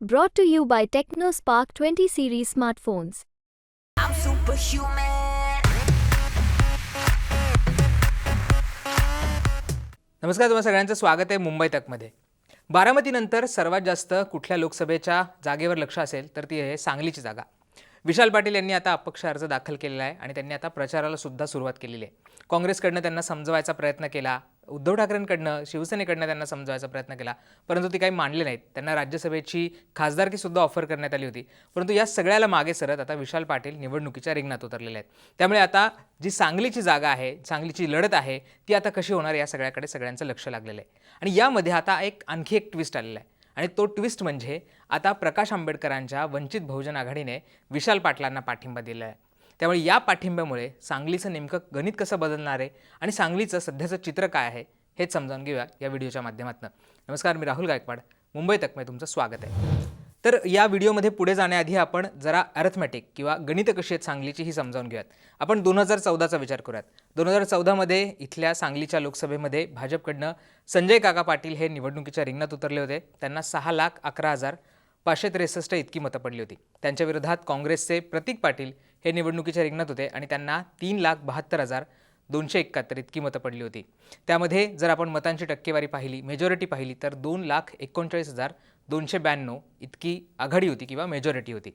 Brought to you by TechnoSpark 20 series smartphones. I'm superhuman. नमस्कार तुम्हा सगळ्यांचं स्वागत आहे मुंबई तकमध्ये बारामतीनंतर सर्वात जास्त कुठल्या लोकसभेच्या जागेवर लक्ष असेल तर ती आहे सांगलीची जागा विशाल पाटील यांनी आता अपक्ष अर्ज दाखल केलेला आहे आणि त्यांनी आता प्रचाराला सुद्धा सुरुवात केलेली आहे काँग्रेसकडनं त्यांना समजवायचा प्रयत्न केला उद्धव ठाकरेंकडनं शिवसेनेकडनं त्यांना समजवायचा प्रयत्न केला. परंतु ते काही मांडले नाहीत. त्यांना राज्यसभेची खासदारकीसुद्धा ऑफर करण्यात आली होती. परंतु या सगळ्याला मागे सरत आता विशाल पाटील निवडणुकीच्या रिंगणात उतरलेले आहेत. त्यामुळे आता जी सांगलीची जागा आहे सांगलीची लढत आहे ती आता कशी होणार या सगळ्याकडे सगळ्यांचं लक्ष लागलेलं आहे. आणि यामध्ये आता एक आणखी एक ट्विस्ट आलेला आहे. आणि तो ट्विस्ट म्हणजे आता प्रकाश आंबेडकरांच्या वंचित बहुजन आघाडीने विशाल पाटलांना पाठिंबा दिला आहे त्यामुळे या पाठिंब्यामुळे सांगलीचं नेमकं गणित कसं बदलणार आहे आणि सांगलीचं सध्याचं चित्र काय आहे हेच समजावून घेऊया या व्हिडिओच्या माध्यमातून. नमस्कार मी राहुल गायकवाड. मुंबई तकमध्ये तुमचं स्वागत आहे. तर या व्हिडिओमध्ये पुढे जाण्याआधी आपण जरा अर्थमॅटिक किंवा गणित कशी आहेत सांगलीची ही समजावून घेऊयात. आपण दोन हजार चौदाचा विचार करूयात. दोन हजार चौदामध्ये इथल्या सांगलीच्या लोकसभेमध्ये भाजपकडनं संजय काका पाटील हे निवडणुकीच्या रिंगणात उतरले होते. त्यांना सहा लाख अकरा हजार पाचशे त्रेसष्ट इतकी मतं पडली होती. त्यांच्या विरोधात काँग्रेसचे प्रतीक पाटील हे निवडणुकीच्या रिंगणात होते आणि त्यांना तीन लाख बहात्तर हजार दोनशे एकाहत्तर इतकी मतं पडली होती. त्यामध्ये जर आपण मतांची टक्केवारी पाहिली मेजॉरिटी पाहिली तर दोन लाख एकोणचाळीस हजार दोनशे ब्याण्णव इतकी आघाडी होती किंवा मेजॉरिटी होती.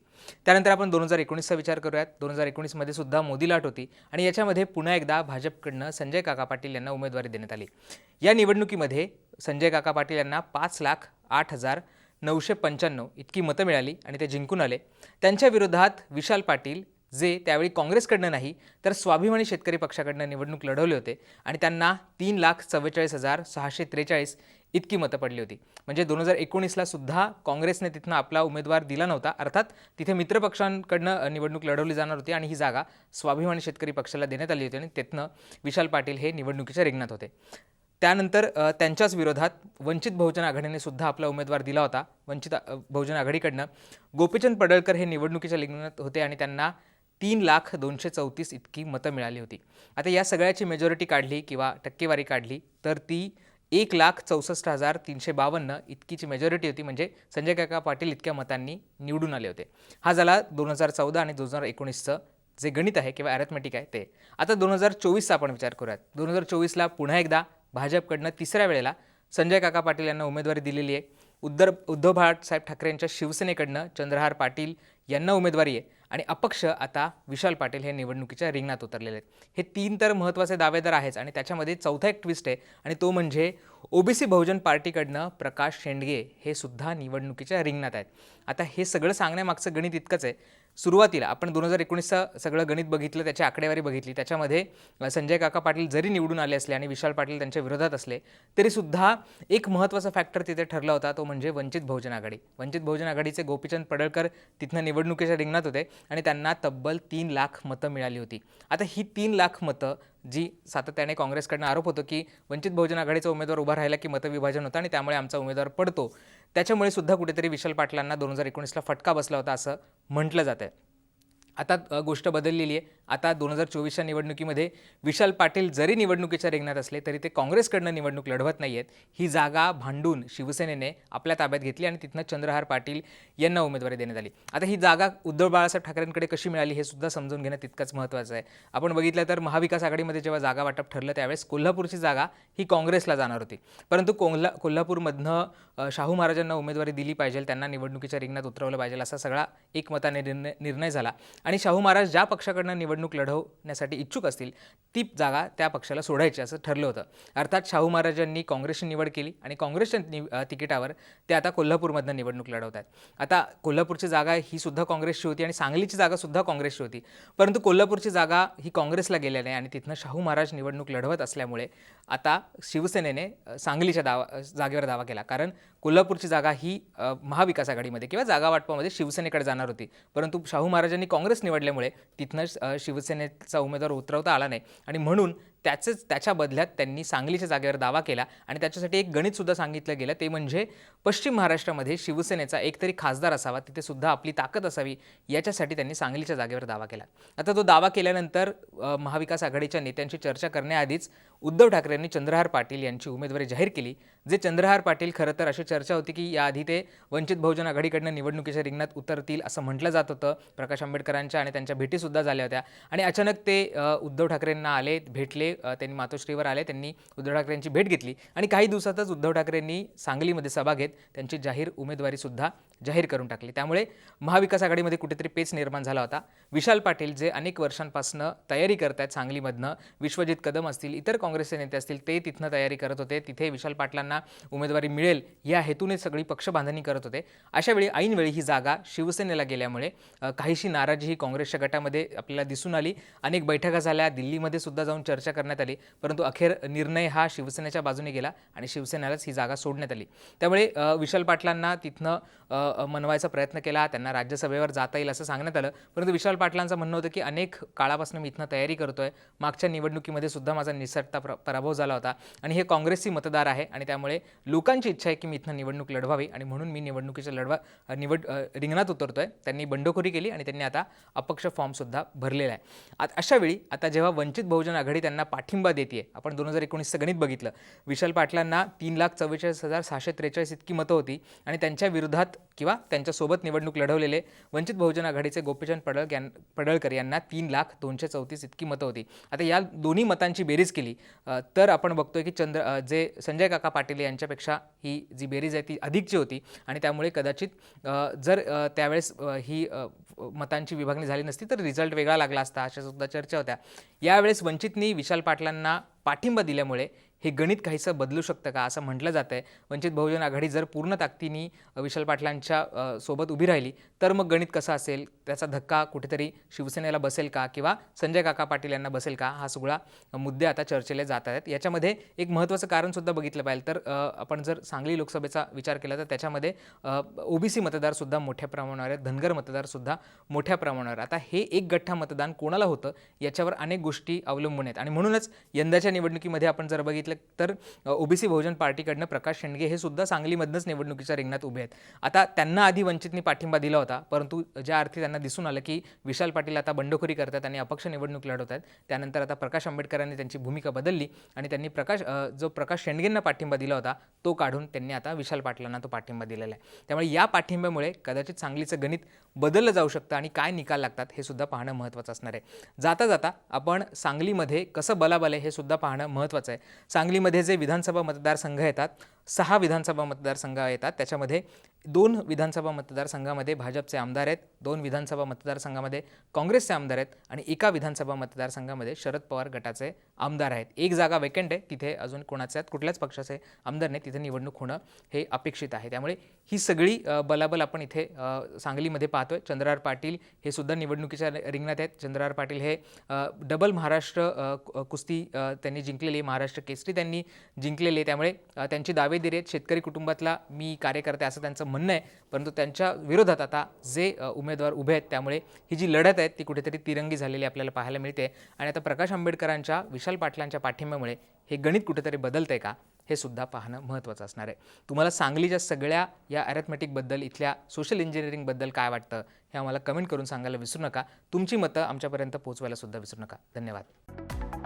त्यानंतर आपण दोन हजार एकोणीसचा विचार करूयात. दोन हजार एकोणीसमध्ये सुद्धा मोदी लाट होती आणि याच्यामध्ये पुन्हा एकदा भाजपकडनं संजय काका पाटील यांना उमेदवारी देण्यात आली. या निवडणुकीमध्ये संजय काका पाटील यांना पाच लाख आठ हजार नऊशे पंच्याण्णव इतकी मतं मिळाली आणि ते जिंकून आले. त्यांच्या विरोधात विशाल पाटील जे त्यावेळी काँग्रेसकडनं नाही तर स्वाभिमानी शेतकरी पक्षाकडनं निवडणूक लढवले होते आणि त्यांना तीन लाख चव्वेचाळीस हजार सहाशे त्रेचाळीस इतकी मतं पडली होती. म्हणजे दोन हजार एकोणीसला सुद्धा काँग्रेसने तिथनं आपला उमेदवार दिला नव्हता. अर्थात तिथे मित्रपक्षांकडनं निवडणूक लढवली जाणार होती आणि ही जागा स्वाभिमानी शेतकरी पक्षाला देण्यात आली होती आणि तिथनं विशाल पाटील हे निवडणुकीच्या रिंगणात होते. त्यानंतर त्यांच्याच विरोधात वंचित बहुजन आघाडीने सुद्धा आपला उमेदवार दिला होता वंचित बहुजन आघाडीकडनं. गोपीचंद पडळकर हे निवडणुकीच्या रिंगणात होते आणि त्यांना तीन लाख दोनशे चौतीस इतकी मतं मिळाली होती. आता या सगळ्याची मेजॉरिटी काढली किंवा टक्केवारी काढली तर ती एक लाख चौसष्ट हजार तीनशे बावन्न इतकीची मेजॉरिटी होती. म्हणजे संजय काका पाटील इतक्या मतांनी निवडून आले होते. हा झाला दोन हजार चौदा आणि दोन हजार एकोणीसचं जे गणित आहे किंवा अॅरेथमॅटिक आहे ते. आता दोन हजार चोवीसचा आपण विचार करूयात. दोन हजार चोवीसला पुन्हा एकदा भाजपकडनं तिसऱ्या वेळेला संजय काका पाटील यांना उमेदवारी दिलेली आहे. उद्धर उद्धव बाळासाहेब ठाकरे यांच्या शिवसेनेकडनं चंद्रहार पाटील यांना उमेदवारी आहे. आणि अपक्ष आता विशाल पाटील हे निवडणुकीच्या रिंगणात उतरलेले आहेत. हे तीन तर महत्त्वाचे दावेदार आहेच आणि त्याच्यामध्ये चौथा एक ट्विस्ट आहे आणि तो म्हणजे ओबीसी बहुजन पार्टीकडनं प्रकाश शेंडगे हे सुद्धा निवडणुकीच्या रिंगणात आहेत. आता हे सगळं सांगण्यामागचं गणित इतकंच आहे. सुरुवातीला आपण दोन हजार एकोणीसचं सगळं गणित बघितलं त्याची आकडेवारी बघितली त्याच्यामध्ये संजय काका पाटील जरी निवडून आले असले आणि विशाल पाटील त्यांच्या विरोधात असले तरीसुद्धा एक महत्त्वाचा फॅक्टर तिथे ठरला होता तो म्हणजे वंचित बहुजन आघाडी. वंचित बहुजन आघाडीचे गोपीचंद पडळकर तिथनं निवडणुकीच्या रिंगणात होते आणि त्यांना तब्बल तीन लाख मतं मिळाली होती. आता ही तीन लाख मतं जी सातत्याने काँग्रेसकडनं आरोप होतो की वंचित बहुजन आघाडीचा उमेदवार उभा राहिला की मतविभाजन होतं आणि त्यामुळे आमचा उमेदवार पडतो त्याच्यामुळे सुद्धा कुठेतरी विशाल पाटलांना दोन हजार एकोणीसला फटका बसला होता असं म्हटलं जातं आहे आता गोष्ट बदललेली आहे. आता दोन हजार चोवीसच्या निवडणुकीमध्ये विशाल पाटील जरी निवडणुकीच्या रिंगणात असले तरी ते काँग्रेसकडनं निवडणूक लढवत नाही आहेत ही जागा भांडून शिवसेनेने आपल्या ताब्यात घेतली आणि तिथनं चंद्रहार पाटील यांना उमेदवारी देण्यात आली. आता ही जागा उद्धव बाळासाहेब ठाकरेंकडे कशी मिळाली हे सुद्धा समजून घेणं तितकंच महत्त्वाचं आहे. आपण बघितलं तर महाविकास आघाडीमध्ये जेव्हा जागा वाटप ठरलं त्यावेळेस कोल्हापूरची जागा ही काँग्रेसला जाणार होती. परंतु कोल्हा कोल्हापूरमधनं शाहू महाराजांना उमेदवारी दिली पाहिजे त्यांना निवडणुकीच्या रिंगणात उतरवलं पाहिजे असा सगळा एकमताने निर्णय निर्णय झाला. आणि शाहू महाराज ज्या पक्षाकडनं निवडणूक लढवण्यासाठी इच्छुक असतील ती जागा त्या पक्षाला सोडायची असं ठरलं होतं. अर्थात शाहू महाराजांनी काँग्रेसची निवड केली आणि काँग्रेसच्या नि तिकिटावर ते आता कोल्हापूरमधनं निवडणूक लढवत आहेत. आता कोल्हापूरची जागा ही सुद्धा काँग्रेसची होती आणि सांगलीची जागासुद्धा काँग्रेसची होती. परंतु कोल्हापूरची जागा ही काँग्रेसला गेल्याने आणि तिथनं शाहू महाराज निवडणूक लढवत असल्यामुळे आता शिवसेनेने सांगलीच्या दावा जागेवर दावा केला. कारण कोल्हापूरची जागा ही महाविकास आघाडीमध्ये किंवा जागा वाटपामध्ये शिवसेनेकडे जाणार होती. परंतु शाहू महाराजांनी काँग्रेस निवडल्यामुळे तिथनं शिवसेनेचा उमेदवार उतरवता आला नाही. आणि म्हणून त्याचंच त्याच्या बदल्यात त्यांनी सांगलीच्या जागेवर दावा केला आणि त्याच्यासाठी एक गणितसुद्धा सांगितलं गेलं. ते म्हणजे पश्चिम महाराष्ट्रामध्ये शिवसेनेचा एकतरी खासदार असावा तिथे सुद्धा आपली ताकद असावी याच्यासाठी त्यांनी सांगलीच्या जागेवर दावा केला. आता तो दावा केल्यानंतर महाविकास आघाडीच्या नेत्यांशी चर्चा करण्याआधीच उद्धव ठाकरेंनी चंद्रहार पाटील यांची उमेदवारी जाहीर केली. जे चंद्रहार पाटील खरं तर अशी चर्चा होती की याआधी ते वंचित बहुजन आघाडीकडनं निवडणुकीच्या रिंगणात उतरतील असं म्हटलं जात होतं. प्रकाश आंबेडकरांच्या आणि त्यांच्या भेटीसुद्धा झाल्या होत्या. आणि अचानक ते उद्धव ठाकरेंना आले भेटले त्यांनी मातोश्रीवर आले त्यांनी उद्धव ठाकरेंची भेट घेतली. आणि काही दिवसातच उद्धव ठाकरेंनी सांगलीमध्ये सभा घेत त्यांची जाहीर उमेदवारीसुद्धा जाहीर करून टाकली. त्यामुळे महाविकास आघाडीमध्ये कुठेतरी पेच निर्माण झाला होता. विशाल पाटील जे अनेक वर्षांपासून तयारी करत आहेत सांगलीमधनं विश्वजित कदम असतील इतर काँग्रेसचे नेते असतील ते तिथनं तयारी करत होते. तिथे विशाल पाटलांना उमेदवारी मिळेल या हेतूने सगळी पक्षबांधणी करत होते. अशावेळी ऐनवेळी ही जागा शिवसेनेला गेल्यामुळे काहीशी नाराजी ही काँग्रेसच्या गटामध्ये आपल्याला दिसून आली. अनेक बैठका झाल्या दिल्लीमध्ये सुद्धा जाऊन चर्चा करण्यात आली परंतु अखेर निर्णय हा शिवसेनेच्या बाजूने गेला आणि शिवसेनेलाच ही जागा सोडण्यात आली. त्यामुळे विशाल पाटलांना तिथनं मनवायचा प्रयत्न केला त्यांना राज्यसभेवर जाता येईल असं सांगण्यात आलं. परंतु विशाल पाटलांचं म्हणणं होतं की अनेक काळापासून मी इथनं तयारी करतोय. मागच्या निवडणुकीमध्ये सुद्धा माझा निसटता प्र पराभव झाला होता. आणि हे काँग्रेसची मतदार आहे आणि त्यामुळे लोकांची इच्छा आहे की मी इथनं निवडणूक लढवावी आणि म्हणून मी निवडणुकीच्या लढवा निवड रिंगणात उतरतोय. त्यांनी बंडखोरी केली आणि त्यांनी आता अपक्ष फॉर्मसुद्धा भरलेला आहे. आता अशा वेळी आता जेव्हा वंचित बहुजन आघाडी त्यांना पाठिंबा देते आपण दोन हजार एकोणीसचं गणित बघितलं. विशाल पाटलांना तीन लाख चव्वेचाळीस हजार सहाशे त्रेचाळीस इतकी मतं होती आणि त्यांच्या विरोधात किंवा त्यांच्यासोबत निवडणूक लढवलेले वंचित बहुजन आघाडीचे गोपीचंद पडळक यां पडळकर यांना तीन लाख दोनशे चौतीस इतकी मतं होती. आता या दोन्ही मतांची बेरीज केली तर आपण बघतोय की चंद्र जे संजय काका पाटील यांच्यापेक्षा ही जी बेरीज आहे ती अधिकची होती आणि त्यामुळे कदाचित जर त्यावेळेस ही मतांची विभागणी झाली नसती तर रिझल्ट वेगळा लागला असता अशा सुद्धा चर्चा होत्या. यावेळेस वंचितनी विशाल पाटलांना पाठिंबा दिल्यामुळे हे गणित काहीसं बदलू शकतं का असं म्हटलं जातं आहे वंचित बहुजन आघाडी जर पूर्ण ताकदीनी विशाल पाटलांच्या सोबत उभी राहिली तर मग गणित कसं असेल? त्याचा धक्का कुठेतरी शिवसेनेला बसेल का किंवा संजय काका पाटील यांना बसेल का? हा सगळा मुद्दे आता चर्चेले जात आहेत. याच्यामध्ये एक महत्त्वाचं कारणसुद्धा बघितलं पाहिजे तर आपण जर सांगली लोकसभेचा विचार केला तर त्याच्यामध्ये ओबीसी मतदारसुद्धा मोठ्या प्रमाणावर आहेत. धनगर मतदारसुद्धा मोठ्या प्रमाणावर आता हे एक गठ्ठा मतदान कोणाला होतं? याच्यावर अनेक गोष्टी अवलंबून आहेत. आणि म्हणूनच यंदाच्या निवडणुकीमध्ये आपण जर बघितलं तर ओबीसी बहुजन पार्टीकडनं प्रकाश शेंडगे हे सुद्धा सांगलीमधनंच निवडणुकीच्या रिंगणात उभे आहेत. आता त्यांना आधी वंचितनी पाठिंबा दिला होता परंतु ज्या अर्थी त्यांना दिसून आलं की विशाल पाटील आता बंडखोरी करतात आणि अपक्ष निवडणूक लढवत आहेत त्यानंतर आता प्रकाश आंबेडकरांनी त्यांची भूमिका बदलली आणि त्यांनी प्रकाश जो प्रकाश शेंडगेंना पाठिंबा दिला होता तो काढून त्यांनी आता विशाल पाटलांना तो पाठिंबा दिलेला आहे. त्यामुळे या पाठिंब्यामुळे कदाचित सांगलीचं गणित बदललं जाऊ शकतं आणि काय निकाल लागतात हे सुद्धा पाहणं महत्त्वाचं असणार आहे. जाता जाता आपण सांगलीमध्ये कसं बलाबल आहे हे सुद्धा पाहणं महत्त्वाचं आहे. सांगलीमध्ये जे विधानसभा मतदारसंघ येतात सहा विधानसभा मतदारसंघ येतात. त्याच्यामध्ये दोन विधानसभा मतदारसंघामध्ये भाजपचे आमदार आहेत दोन विधानसभा मतदारसंघामध्ये काँग्रेसचे आमदार आहेत आणि एका विधानसभा मतदारसंघामध्ये शरद पवार गटाचे आमदार आहेत. एक जागा वेकेंट आहे तिथे अजून कोणाचे आहेत कुठल्याच पक्षाचे आमदार नाही तिथे निवडणूक होणं हे अपेक्षित आहे. त्यामुळे ही सगळी बलाबल आपण इथे सांगलीमध्ये पाहतोय. चंद्रहार पाटील हे सुद्धा निवडणुकीच्या रिंगणात आहेत. चंद्रहार पाटील हे डबल महाराष्ट्र कु- कुस्ती त्यांनी जिंकलेली महाराष्ट्र केसरी त्यांनी जिंकलेली त्यामुळे त्यांची दावे दावेदिरी आहेत. शेतकरी कुटुंबातला मी कार्यकर्ते असं त्यांचं म्हणणं आहे. परंतु त्यांच्या विरोधात आता जे उमेदवार उभे आहेत त्यामुळे ही जी लढत आहे ती कुठेतरी तिरंगी झालेली आपल्याला पाहायला मिळते. आणि आता प्रकाश आंबेडकरांच्या विशाल पाटलांच्या पाठिंब्यामुळे हे गणित कुठेतरी बदलतंय का? हे सुद्धा पाहणं महत्त्वाचं असणार आहे. तुम्हाला सांगलीच्या सगळ्या या अॅरेथमॅटिकबद्दल इथल्या सोशल इंजिनिअरिंगबद्दल काय वाटतं? हे आम्हाला कमेंट करून सांगायला विसरू नका. तुमची मतं आमच्यापर्यंत पोहोचवायला सुद्धा विसरू नका. धन्यवाद.